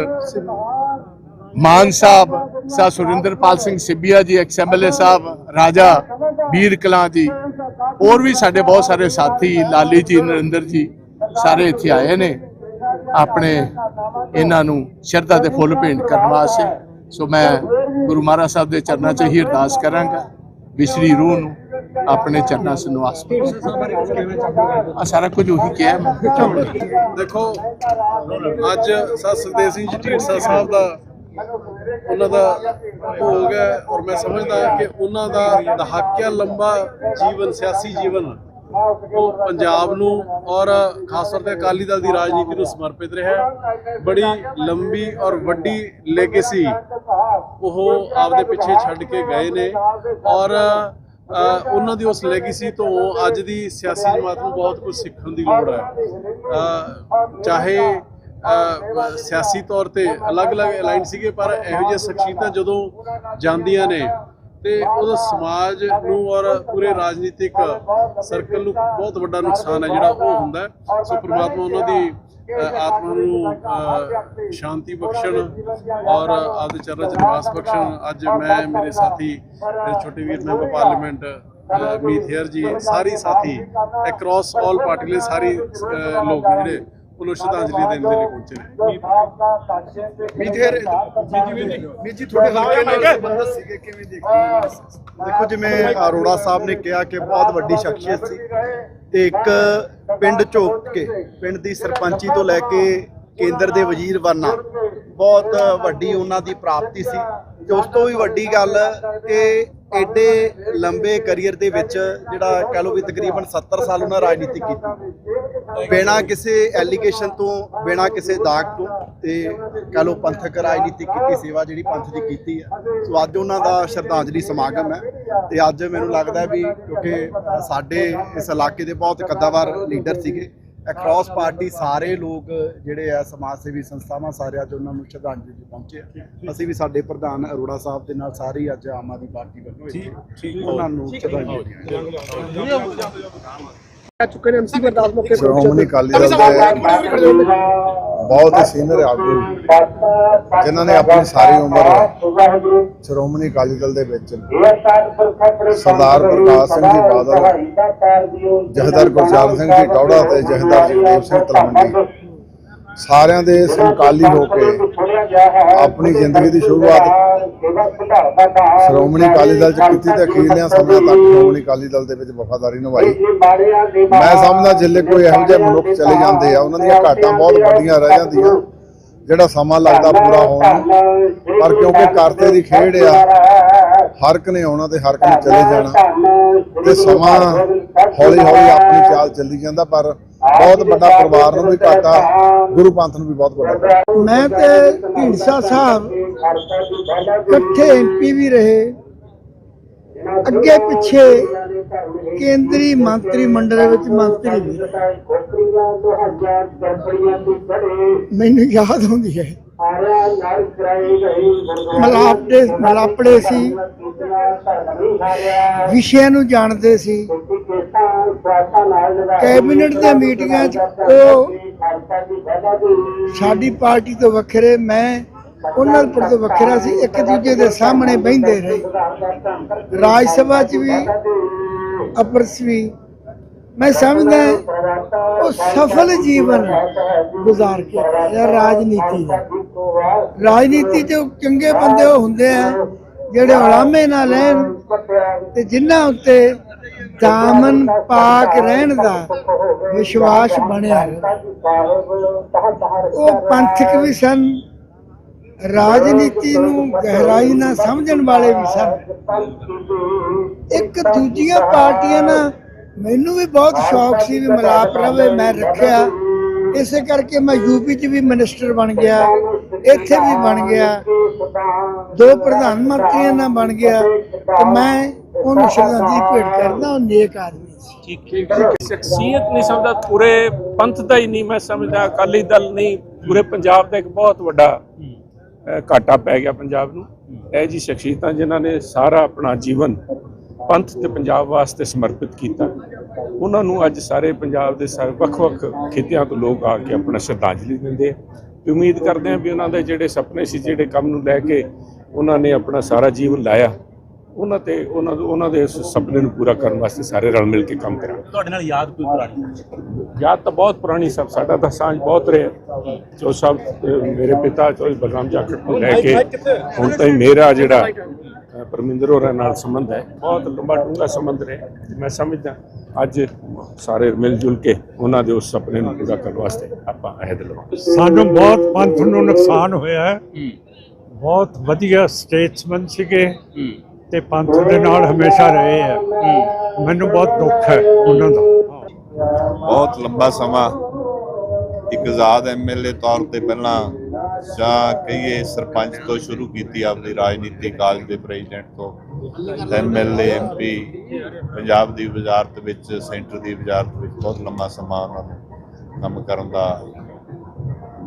ਮਾਨ ਸਾਹਿਬ, ਸਾ ਸੁਰਿੰਦਰਪਾਲ ਸਿੰਘ ਸਿੱਬੀਆ ਜੀ, ਐਕਸ ਐਮਐਲਏ ਸਾਹਿਬ, ਰਾਜਾ ਵੀਰ ਕਲਾਂ ਜੀ, ਹੋਰ ਵੀ ਸਾਡੇ ਬਹੁਤ ਸਾਰੇ ਸਾਥੀ, ਲਾਲੀ ਜੀ, ਨਰਿੰਦਰ ਜੀ, ਸਾਰੇ ਇੱਥੇ ਆਏ ਨੇ, ਆਪਣੇ ਇਹਨਾਂ ਨੂੰ ਸ਼ਰਧਾ ਦੇ ਫੁੱਲ ਭੇਂਟ ਕਰਨ ਵਾਸਤੇ। ਸੋ ਮੈਂ ਗੁਰੂ ਮਹਾਰਾਜ ਸਾਹਿਬ ਦੇ ਚਰਨਾਂ 'ਚ ਹੀ ਅਰਦਾਸ ਕਰਾਂਗਾ ਵਿਸ਼ਰੀ ਰੂਹ ਨੂੰ ਆਪਣੇ ਚਰਨਾਂ ਨਿਵਾਸ ਆ ਸਾਰਾ ਕੁਝ ਉਹੀ ਕਿਹਾ ਮੈਂ ਦੇਖੋ ਅੱਜ ਸਤ ਸੁਖਦੇਵ ਸਿੰਘ ਜੀ ਢੀਂਡਸਾ ਸਾਹਿਬ ਦਾ ਉਹਨਾਂ ਦਾ ਭੋਗ ਹੈ ਔਰ ਮੈਂ ਸਮਝਦਾ ਹਾਂ ਕਿ ਉਹਨਾਂ ਦਾ ਦਹਾਕਿਆ ਲੰਬਾ ਜੀਵਨ ਸਿਆਸੀ ਜੀਵਨ ਉਹ ਪੰਜਾਬ ਨੂੰ ਔਰ ਖਾਸ ਤੌਰ ਤੇ ਅਕਾਲੀ ਦਲ ਦੀ ਰਾਜਨੀਤੀ ਨੂੰ ਸਮਰਪਿਤ ਰਿਹਾ ਹੈ। ਬੜੀ ਲੰਬੀ ਔਰ ਵੱਡੀ ਲੈਗੇਸੀ ਉਹ ਆਪਦੇ ਪਿੱਛੇ ਛੱਡ ਕੇ ਗਏ ਨੇ ਔਰ ਉਹਨਾਂ ਦੀ ਉਸ ਲੈਗੇਸੀ ਤੋਂ ਅੱਜ ਦੀ ਸਿਆਸੀ ਜਮਾਤ ਨੂੰ ਬਹੁਤ ਕੁਝ ਸਿੱਖਣ ਦੀ ਲੋੜ ਹੈ। ਚਾਹੇ ਸਿਆਸੀ ਤੌਰ ਤੇ ਅਲੱਗ-ਅਲੱਗ ਅਲਾਈਨ ਸੀਗੇ, ਪਰ ਇਹੋ ਜਿਹੇ ਸ਼ਖਸੀਅਤਾਂ ਜਦੋਂ ਜਾਂਦੀਆਂ ਨੇ, ਤੇ ਉਹਦਾ ਸਮਾਜ ਨੂੰ ਔਰ ਪੂਰੇ ਰਾਜਨੀਤਿਕ ਸਰਕਲ ਨੂੰ ਬਹੁਤ ਵੱਡਾ ਨੁਕਸਾਨ ਹੈ ਜਿਹੜਾ ਉਹ ਹੁੰਦਾ ਸੋ ਪ੍ਰਮਾਤਮਾ ਉਹਨਾਂ ਦੀ ਆਤਮਾ ਨੂੰ ਸ਼ਾਂਤੀ ਬਖਸ਼ਣ ਔਰ ਆਪਦੇ ਚਰਨਾਂ ਚ ਨਿਵਾਸ ਬਖਸ਼ਣ। ਅੱਜ ਮੈਂ ਮੇਰੇ ਸਾਥੀ ਮੇਰੇ ਛੋਟੇ ਵੀਰ ਮੈਂਬਰ ਪਾਰਲੀਮੈਂਟ ਅ, ਜੀ ਸਾਰੀ ਸਾਥੀ ਅਕ੍ਰੋਸ ਆਲ ਪਾਰਟੀ ਲਈ ਸਾਰੀ ਲੋਕ ਜਿਹੜੇ ਉਹਨੂੰ ਸ਼ਰਧਾਂਜਲੀ ਦੇਣ ਦੇ ਲਈ ਪਹੁੰਚੇ ਨੇ। ਮੀਤੇਰ ਜੀ ਜੀ ਤੁਹਾਡੇ ਹਲਕੇ ਨਾਲ ਸੰਬੰਧਤ ਸੀਗੇ ਕਿਵੇਂ ਦੇਖਦੇ ਹੋ? ਦੇਖੋ ਜਿਵੇਂ ਅਰੋੜਾ ਸਾਹਿਬ ਨੇ ਕਿਹਾ ਕਿ ਬਹੁਤ ਵੱਡੀ ਸ਼ਖਸੀਅਤ ਸੀ। ਤੇ ਇੱਕ ਪਿੰਡ ਝੋਕ ਕੇ ਪਿੰਡ ਦੀ ਸਰਪੰਚੀ ਤੋਂ ਲੈ ਕੇ ਕੇਂਦਰ ਦੇ ਵਜ਼ੀਰ ਬਣਨਾ ਬਹੁਤ ਵੱਡੀ ਉਹਨਾਂ ਦੀ ਪ੍ਰਾਪਤੀ ਸੀ। ਤੇ ਉਸ ਤੋਂ ਵੀ ਵੱਡੀ ਗੱਲ ਕਿ ਐਡੇ ਲੰਬੇ ਕੈਰੀਅਰ ਦੇ ਵਿੱਚ ਜਿਹੜਾ ਕਹ ਲਓ ਵੀ ਤਕਰੀਬਨ 70 ਸਾਲ ਉਹਨਾਂ ਰਾਜਨੀਤੀ ਕੀਤੀ। ਬਿਨਾਂ ਕਿਸੇ ਐਲੀਗੇਸ਼ਨ ਤੋਂ, ਬਿਨਾਂ ਕਿਸੇ ਦਾਗ ਤੋਂ ਤੇ ਕਹ ਲਓ ਪੰਥਕ ਰਾਜਨੀਤੀ ਕੀਤੀ, ਸੇਵਾ ਜਿਹੜੀ ਪੰਥ ਦੀ ਕੀਤੀ ਹੈ ਸੋ ਅੱਜ ਉਹਨਾਂ ਦਾ ਸ਼ਰਧਾਂਜਲੀ ਸਮਾਗਮ ਹੈ ਤੇ ਅੱਜ ਮੈਨੂੰ ਲੱਗਦਾ ਵੀ ਕਿਉਂਕਿ ਸਾਡੇ ਇਸ ਇਲਾਕੇ ਦੇ ਬਹੁਤ ਕੱਦਾਵਾਰ ਲੀਡਰ ਸੀਗੇ ਅਕ੍ਰੋਸ ਪਾਰਟੀ ਸਾਰੇ ਲੋਕ ਜਿਹੜੇ ਆ ਸਮਾਜ ਸੇਵੀ ਸੰਸਥਾਵਾਂ ਸਾਰੇ ਅੱਜ ਉਹਨਾਂ ਨੂੰ ਸ਼ਰਧਾਂਜਲੀ ਪਹੁੰਚੇ ਆ। ਅਸੀਂ ਵੀ ਸਾਡੇ ਪ੍ਰਧਾਨ ਅਰੋੜਾ ਸਾਹਿਬ ਦੇ ਨਾਲ ਸਾਰੀ ਅੱਜ ਆਮ ਆਦਮੀ ਪਾਰਟੀ ਵੱਲੋਂ ਇੱਥੇ ਉਹਨਾਂ ਨੂੰ ਸ਼ਰਧਾਂਜਲੀ ਦੇ ਸ਼੍ਰੋਮਣੀ ਅਕਾਲੀ ਦਲ ਦੇ ਬਹੁਤ ਹੀ ਸੀਨੀਅਰ ਆਗੂ ਜਿਨ੍ਹਾਂ ਨੇ ਆਪਣੀ ਸਾਰੀ ਉਮਰ ਸ਼੍ਰੋਮਣੀ ਅਕਾਲੀ ਦਲ ਦੇ ਵਿੱਚ ਸਰਦਾਰ ਪ੍ਰਕਾਸ਼ ਸਿੰਘ ਜੀ ਬਾਦਲ, ਜਹਦਰ ਗੁਰਚਰਨ ਸਿੰਘ ਜੀ ਟੌੜਾ ਤੇ ਜਹਦਰ ਜਗਦੇਵ ਸਿੰਘ ਤਲਵੰਡੀ। ਸਾਰਿਆਂ ਦੇ ਸਮਕਾਲੀ ਹੋ ਕੇ ਆਪਣੀ ਜ਼ਿੰਦਗੀ ਦੀ ਸ਼ੁਰੂਆਤ ਸ਼੍ਰੋਮਣੀ ਅਕਾਲੀ ਦਲ ਚ ਕੀਤੀ ਤੇ ਅਖੀਰਲਿਆਂ ਸਮਿਆਂ ਤੱਕ ਸ਼੍ਰੋਮਣੀ ਅਕਾਲੀ ਦਲ ਦੇ ਵਿੱਚ ਵਫਾਦਾਰੀ ਨਿਭਾਈ। ਮੈਂ ਸਮਝਦਾ ਜਿੱਲੇ ਕੋਈ ਇਹੋ ਜਿਹੇ ਮਨੁੱਖ ਚਲੇ ਜਾਂਦੇ ਆ, ਉਹਨਾਂ ਦੀਆਂ ਘਾਟਾਂ ਬਹੁਤ ਵੱਡੀਆਂ ਰਹਿ ਜਾਂਦੀਆਂ। ਜਿਹੜਾ ਸਮਾਂ ਲੱਗਦਾ ਪੂਰਾ ਹੋਣ ਨੂੰ, ਪਰ ਕਿਉਂਕਿ ਕਰਤੇ ਦੀ ਖੇਡ ਆ, ਹਰ ਇੱਕ ਨੇ ਆਉਣਾ ਤੇ ਹਰ ਇੱਕ ਨੇ ਚਲੇ ਜਾਣਾ। ਤੇ ਸਮਾਂ ਹੌਲੀ ਹੌਲੀ ਆਪਣੀ ਚਾਲ ਚੱਲੀ ਜਾਂਦਾ, ਪਰ ਬਹੁਤ ਵੱਡਾ ਪਰਿਵਾਰ ਨੂੰ ਵੀ ਘਾਟਾ ਗੁਰੂ ਪੰਥ ਨੂੰ ਵੀ ਬਹੁਤ ਵੱਡਾ ਮੈਂ ਤੇ ਢੀਂਡਸਾ ਸਾਹਿਬ ਇਕੱਠੇ ਐਮਪੀ ਵੀ ਰਹੇ। ਅੱਗੇ ਪਿੱਛੇ ਕੇਂਦਰੀ ਮੰਤਰੀ ਮੰਡਲ ਵਿੱਚ ਮੰਤਰੀ ਵੀ ਮੈਨੂੰ ਯਾਦ ਹੁੰਦੀ ਹੈ। ਮਲਾਪੜੇ ਮਲਾਪੜੇ ਸੀ। ਵਿਸ਼ਿਆਂ ਨੂੰ ਜਾਣਦੇ ਸੀ। ਕੈਬਨਿਟ ਦੀਆਂ ਮੀਟਿੰਗਾਂ 'ਚ ਉਹ ਸਾਡੀ ਪਾਰਟੀ ਤੋਂ ਵੱਖਰੇ, ਮੈਂ ਉਹਨਾਂ ਤੋਂ ਵੱਖਰਾ ਸੀ। ਇੱਕ ਦੂਜੇ ਦੇ ਸਾਹਮਣੇ ਬਹਿੰਦੇ ਰਹੇ। ਰਾਜ ਸਭਾ 'ਚ ਵੀ ਅਪਰਸ ਵੀ ਮੈਂ ਸਮਝਦਾ ਉਹ ਸਫਲ ਜੀਵਨ ਗੁਜ਼ਾਰ ਕੇ ਗਿਆ ਰਾਜਨੀਤੀ ਦਾ ਰਾਜਨੀਤੀ 'ਚ ਚੰਗੇ ਬੰਦੇ ਉਹ ਹੁੰਦੇ ਆ, ਜਿਹੜੇ ਉਲਾਮੇ ਨਾ ਲੈਣ ਤੇ ਜਿਨ੍ਹਾਂ ਉੱਤੇ ਦਾਮਨ ਪਾਕ ਰਹਿਣ ਦਾ ਵਿਸ਼ਵਾਸ ਬਣਿਆ ਰਹੇ। ਉਹ ਪੰਥਕ ਵੀ ਸਨ, ਰਾਜਨੀਤੀ ਨੂੰ ਗਹਿਰਾਈ ਨਾਲ ਸਮਝਣ ਵਾਲੇ ਵੀ ਸਨ ਇੱਕ ਦੂਜੀਆਂ ਪਾਰਟੀਆਂ ਨਾਲ ਮੈਨੂੰ ਵੀ ਬਹੁਤ ਸ਼ੌਕ ਸੀ ਵੀ ਮਿਲਾਪ ਰਵੇ ਮੈਂ ਰੱਖਿਆ। ਇਸੇ ਕਰਕੇ ਮੈਂ ਯੂਪੀ 'ਚ ਵੀ ਮਿਨਿਸਟਰ ਬਣ ਗਿਆ। ਇੱਥੇ ਵੀ ਬਣ ਗਿਆ। ਦੋ ਪ੍ਰਧਾਨ ਮੰਤਰੀਆਂ ਨਾਲ ਬਣ ਗਿਆ। ਤੇ ਮੈਂ ਉਹਨੂੰ ਸ਼ਰਧਾਂਜਲੀ ਭੇਟ ਕਰਦਾ ਉਹ ਨੇਕ ਆਦਮੀ ਸੀ। ਸ਼ਖਸੀਅਤ ਨਹੀਂ ਸਮਝਦਾ ਪੂਰੇ ਪੰਥ ਦਾ ਹੀ ਨਹੀਂ ਮੈਂ ਸਮਝਦਾ ਅਕਾਲੀ ਦਲ ਨਹੀਂ। ਪੂਰੇ ਪੰਜਾਬ ਦਾ ਇੱਕ ਬਹੁਤ ਵੱਡਾ ਘਾਟਾ ਪੈ ਗਿਆ ਪੰਜਾਬ ਨੂੰ। ਇਹ ਜੀ ਸ਼ਖਸੀਅਤਾਂ ਜਿਨ੍ਹਾਂ ਨੇ ਸਾਰਾ ਆਪਣਾ ਜੀਵਨ ਪੰਥ ਤੇ ਪੰਜਾਬ ਵਾਸਤੇ ਸਮਰਪਿਤ ਕੀਤਾ। ਉਹਨਾਂ ਨੂੰ ਅੱਜ ਸਾਰੇ ਪੰਜਾਬ ਦੇ ਸਾਰੇ ਵੱਖ-ਵੱਖ ਖਿੱਤਿਆਂ ਤੋਂ ਲੋਕ ਆ ਕੇ ਆਪਣਾ ਸ਼ਰਧਾਂਜਲੀ ਦਿੰਦੇ ਆ। ਤੇ ਉਮੀਦ ਕਰਦੇ ਆ ਵੀ ਉਹਨਾਂ ਦੇ ਜਿਹੜੇ ਸੁਪਨੇ ਸੀ ਜਿਹੜੇ ਕੰਮ ਨੂੰ ਲੈ ਕੇ ਉਹਨਾਂ ਨੇ ਆਪਣਾ ਸਾਰਾ ਜੀਵਨ ਲਾਇਆ ਉਹਨਾਂ ਤੇ ਉਹਨਾਂ ਉਹਨਾਂ ਦੇ ਸੁਪਨੇ ਨੂੰ ਪੂਰਾ ਕਰਨ ਵਾਸਤੇ ਸਾਰੇ ਰਲ ਮਿਲ ਕੇ ਕੰਮ ਕਰਾਂਗੇ। ਤੁਹਾਡੇ ਨਾਲ ਯਾਦ ਕੋਈ ਪੁਰਾਣੀ? ਯਾਦ ਤਾਂ ਬਹੁਤ ਪੁਰਾਣੀ ਸਭ ਸਾਡਾ ਤਾਂ ਸਾਂਝ ਬਹੁਤ ਰਿਹਾ। ਜੋ ਸਭ ਮੇਰੇ ਪਿਤਾ ਚੋਈ ਬਲਰਾਮ ਜਾਖੜ ਤੋਂ ਲੈ ਕੇ ਹੁਣ ਤਾਈਂ ਮੇਰਾ ਜਿਹੜਾ ਪਰਮਿੰਦਰ ਹੋਰਾਂ ਨਾਲ ਸੰਬੰਧ ਹੈ। ਬਹੁਤ ਲੰਬਾ ਡੂੰਘਾ ਸੰਬੰਧ ਰਿਹਾ ਤੇ ਮੈਂ ਸਮਝਦਾ। ਅੱਜ ਸਾਰੇ ਮਿਲ ਜੁਲ ਕੇ ਉਹਨਾਂ ਦੇ ਉਸ ਸੁਪਨੇ ਨੂੰ ਪੂਰਾ ਕਰਨ ਵਾਸਤੇ ਆਪਾਂ ਅਹਿਦ ਲਵਾਂਗੇ। ਸਾਨੂੰ ਬਹੁਤ ਪੰਥ ਨੂੰ ਨੁਕਸਾਨ ਹੋਇਆ ਹੈ। ਬਹੁਤ ਵਧੀਆ ਸਟੇਟਸਮੈਨ ਸੀਗੇ ਤੇ ਪੰਥ ਦੇ ਨਾਲ ਹਮੇਸ਼ਾ ਰਹੇ ਆ ਮੈਨੂੰ ਬਹੁਤ ਦੁੱਖ ਹੈ ਉਹਨਾਂ ਦਾ। ਬਹੁਤ ਲੰਬਾ ਸਮਾਂ ਇੱਕ ਆਜ਼ਾਦ ਐਮਐਲਏ ਤੌਰ ਤੇ ਪਹਿਲਾਂ ਜਾਂ ਕਹੀਏ ਸਰਪੰਚ ਤੋਂ ਸ਼ੁਰੂ ਕੀਤੀ ਆਪਣੀ ਰਾਜਨੀਤੀ ਕਾਲਜ ਦੇ ਪ੍ਰੈਜ਼ੀਡੈਂਟ ਤੋਂ ਐਮਐਲਏ ਐਮਪੀ ਪੰਜਾਬ ਦੀ ਵਜ਼ਾਰਤ ਵਿੱਚ, ਸੈਂਟਰ ਦੀ ਵਜ਼ਾਰਤ ਵਿੱਚ ਬਹੁਤ ਲੰਮਾ ਸਮਾਂ ਉਹਨਾਂ ਨੂੰ ਕੰਮ ਕਰਨ ਦਾ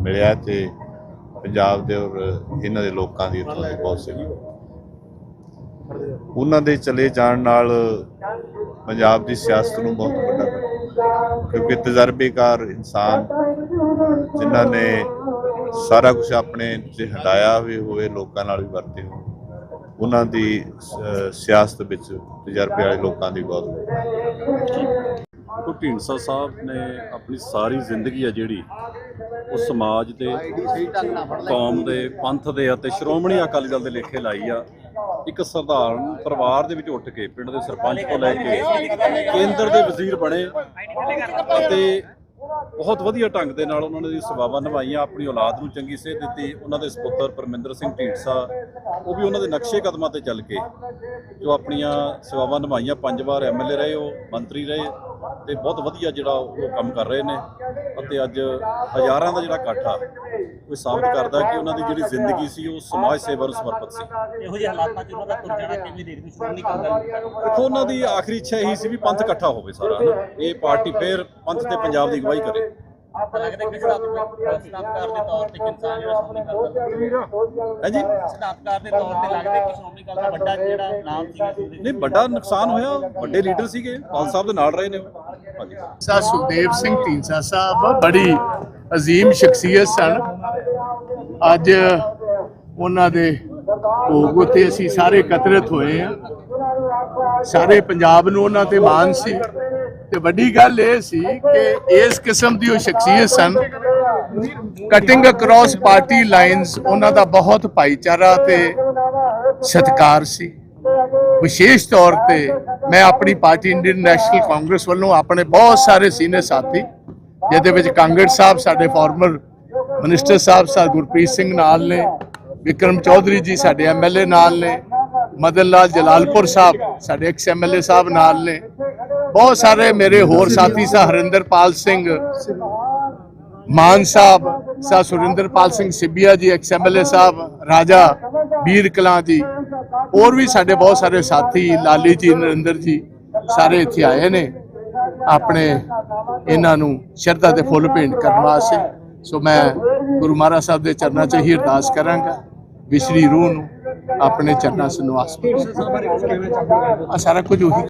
ਮਿਲਿਆ ਤੇ ਪੰਜਾਬ ਦੇ ਔਰ ਇਹਨਾਂ ਦੇ ਲੋਕਾਂ ਦੀ ਇੱਥੋਂ ਬਹੁਤ ਸੇਵਾ। ਉਹਨਾਂ ਦੇ ਚਲੇ ਜਾਣ ਨਾਲ ਪੰਜਾਬ ਦੀ ਸਿਆਸਤ ਨੂੰ ਬਹੁਤ ਵੱਡਾ ਕਿਉਂਕਿ ਤਜਰਬੇਕਾਰ ਇਨਸਾਨ ਜਿਨ੍ਹਾਂ ਨੇ ਸਾਰਾ ਕੁਝ ਆਪਣੇ ਤੇ ਹਟਾਇਆ ਵੀ ਹੋਵੇ, ਲੋਕਾਂ ਨਾਲ ਵੀ ਵਰਤੇ ਹੋ ਉਹਨਾਂ ਦੀ ਸਿਆਸਤ ਵਿੱਚ ਤਜਰਬੇ ਵਾਲੇ ਲੋਕਾਂ ਦੀ ਬਹੁਤ ਉਹ ਢੀਂਡਸਾ ਸਾਹਿਬ ਨੇ ਆਪਣੀ ਸਾਰੀ ਜ਼ਿੰਦਗੀ ਆ ਜਿਹੜੀ, ਉਹ ਸਮਾਜ ਦੇ, ਕੌਮ ਦੇ, ਪੰਥ ਦੇ ਅਤੇ ਸ਼੍ਰੋਮਣੀ ਅਕਾਲੀ ਦਲ ਦੇ ਲੇਖੇ ਲਾਈ ਆ। ਇੱਕ ਸਧਾਰਨ ਪਰਿਵਾਰ ਦੇ ਵਿੱਚ ਉੱਠ ਕੇ, ਪਿੰਡ ਦੇ ਸਰਪੰਚ ਤੋਂ ਲੈ ਕੇ ਕੇਂਦਰ ਦੇ ਵਜ਼ੀਰ ਬਣੇ ਅਤੇ ਬਹੁਤ ਵਧੀਆ ਢੰਗ ਦੇ ਨਾਲ ਉਹਨਾਂ ਨੇ ਦੀ ਸੇਵਾਵਾਂ ਨਿਭਾਈਆਂ, ਆਪਣੀ ਔਲਾਦ ਨੂੰ ਚੰਗੀ ਸੇਧ ਦਿੱਤੀ, ਉਹਨਾਂ ਦੇ ਸੁਪੁੱਤਰ ਪਰਮਿੰਦਰ ਸਿੰਘ ਢੀਂਡਸਾ, ਉਹ ਵੀ ਉਹਨਾਂ ਦੇ ਨਕਸ਼ੇ ਕਦਮਾਂ ਤੇ ਚੱਲ ਕੇ ਜੋ ਆਪਣੀਆਂ ਸੇਵਾਵਾਂ ਨਿਭਾਈਆਂ, ਪੰਜ ਵਾਰ ਐਮਐਲਏ ਰਹੇ ਉਹ, ਮੰਤਰੀ ਰਹੇ ਤੇ ਬਹੁਤ ਵਧੀਆ ਜਿਹੜਾ ਉਹ ਕੰਮ ਕਰ ਰਹੇ ਨੇ ਅਤੇ ਅੱਜ ਹਜ਼ਾਰਾਂ ਦਾ ਜਿਹੜਾ ਇਕੱਠ ਆ ਉਹ ਸਾਬਤ ਕਰਦਾ ਕਿ ਉਹਨਾਂ ਦੀ ਜਿਹੜੀ ਜ਼ਿੰਦਗੀ ਸੀ ਉਹ ਸਮਾਜ ਸੇਵਾ ਨੂੰ ਸਮਰਪਿਤ ਸੀ। ਇਹੋ ਜਿਹੇ ਹਾਲਾਤਾਂ 'ਚ ਉਹਨਾਂ ਦਾ ਤੁਰ ਜਾਣਾ ਕਿਵੇਂ ਦੇਖਦੇ ਸ਼੍ਰੋਮਣੀ ਅਕਾਲੀ ਦੇਖੋ ਉਹਨਾਂ ਦੀ ਆਖਰੀ ਇੱਛਾ ਇਹੀ ਸੀ ਵੀ ਪੰਥ ਇਕੱਠਾ ਹੋਵੇ ਸਾਰਾ ਇਹ ਪਾਰਟੀ ਫੇਰ ਪੰਥ ਤੇ ਪੰਜਾਬ ਦੀ ਅਗਵਾਈ ਕਰੇ। ਲੱਗਦਾ ਕਿ ਸਿਧਾਂਤਕਾਰ ਸਿਧਾਂਤਕਾਰ ਦੇ ਤੌਰ ਤੇ ਇੱਕ ਇਨਸਾਨ ਜਿਹੜਾ ਸ਼੍ਰੋਮਣੀ ਅਕਾਲੀ ਦਲ ਦਾ ਹੈ। ਜੀ ਸਿਧਾਂਤਕਾਰ ਦੇ ਤੌਰ ਤੇ ਲੱਗਦਾ ਕਿ ਸ਼੍ਰੋਮਣੀ ਅਕਾਲੀ ਦਾ ਵੱਡਾ ਜਿਹੜਾ ਨਾਮ ਸੀਗਾ ਸੀ ਉਹਦੇ ਨਹੀਂ ਵੱਡਾ ਨੁਕਸਾਨ ਹੋਇਆ ਵੱਡੇ ਲੀਡਰ ਸੀਗੇ ਪਾਲ ਸਾਹਿਬ ਦੇ ਨਾਲ ਰਹੇ ਨੇ ਉਹ। ਹਾਂਜੀ। ਸਾ ਸੁਖਦੇਵ ਸਿੰਘ ਢੀਂਡਸਾ ਸਾਹਿਬ ਬੜੀ ਅਜ਼ੀਮ ਸ਼ਖਸੀਅਤ ਸਨ। ਅੱਜ ਉਹਨਾਂ ਦੇ ਭੋਗ ਉਤੇ ਅਸੀਂ ਸਾਰੇ ਇਕੱਤਰਿਤ ਹੋਏ ਆ ਸਾਰੇ ਪੰਜਾਬ ਨੂੰ ਉਹਨਾਂ ਤੇ ਮਾਣ ਸੀ। ਤੇ ਵੱਡੀ ਗੱਲ ਇਹ ਸੀ ਕਿ ਇਸ ਕਿਸਮ ਦੀ ਉਹ ਸ਼ਖਸੀਅਤ ਸਨ। ਕਟਿੰਗ ਅਕ੍ਰੋਸ ਪਾਰਟੀ ਲਾਈਨਸ ਉਹਨਾਂ ਦਾ ਬਹੁਤ ਭਾਈਚਾਰਾ ਤੇ ਸਤਿਕਾਰ ਸੀ। ਵਿਸ਼ੇਸ਼ ਤੌਰ ਤੇ ਮੈਂ ਆਪਣੀ ਪਾਰਟੀ ਇੰਡੀਅਨ ਨੈਸ਼ਨਲ ਕਾਂਗਰਸ ਵੱਲੋਂ ਆਪਣੇ ਬਹੁਤ ਸਾਰੇ ਸੀਨੀਅਰ ਸਾਥੀ, ਜਿਹਦੇ ਵਿੱਚ ਕਾਂਗੜ ਸਾਹਿਬ, ਸਾਡੇ ਫਾਰਮਰ ਮਿਨਿਸਟਰ ਸਾਹਿਬ, ਸਰ ਗੁਰਪ੍ਰੀਤ ਸਿੰਘ ਨਾਲ ਨੇ, ਵਿਕਰਮ ਚੌਧਰੀ ਜੀ, ਸਾਡੇ ਐਮਐਲਏ ਨਾਲ ਨੇ, ਮਦਨ ਲਾਲ ਜਲਾਲਪੁਰ ਸਾਹਿਬ, ਸਾਡੇ ਐਕਸ ਐਮਐਲਏ ਸਾਹਿਬ ਨਾਲ ਨੇ ਬਹੁਤ ਸਾਰੇ ਮੇਰੇ ਹੋਰ ਸਾਥੀ ਸਾ ਹਰਿੰਦਰਪਾਲ ਸਿੰਘ ਮਾਨ ਸਾਹਿਬ ਸਾ ਸੁਰਿੰਦਰਪਾਲ ਸਿੰਘ ਸਿੱਬੀਆ ਜੀ ਐਕਸ ਐਮਐਲਏ ਸਾਹਿਬ ਰਾਜਾ ਵੀਰ ਕਲਾਂ ਜੀ ਹੋਰ ਵੀ ਸਾਡੇ ਬਹੁਤ ਸਾਰੇ ਸਾਥੀ ਲਾਲੀ ਜੀ ਨਰਿੰਦਰ ਜੀ ਸਾਰੇ ਇੱਥੇ ਆਏ ਨੇ ਆਪਣੇ ਇਹਨਾਂ ਨੂੰ ਸ਼ਰਧਾ ਦੇ ਫੁੱਲ ਭੇਂਟ ਕਰਨ ਵਾਸਤੇ ਸੋ ਮੈਂ ਗੁਰੂ ਮਹਾਰਾਜ ਸਾਹਿਬ ਦੇ ਚਰਨਾਂ 'ਚ ਹੀ ਅਰਦਾਸ ਕਰਾਂਗਾ ਵਿਸ਼ਰੀ ਰੂਹ ਨੂੰ ਆਪਣੇ ਚਰਨਾਂ 'ਚ ਨਿਵਾਸ। ਆਹ ਸਾਰਾ ਕੁਝ ਉਹੀ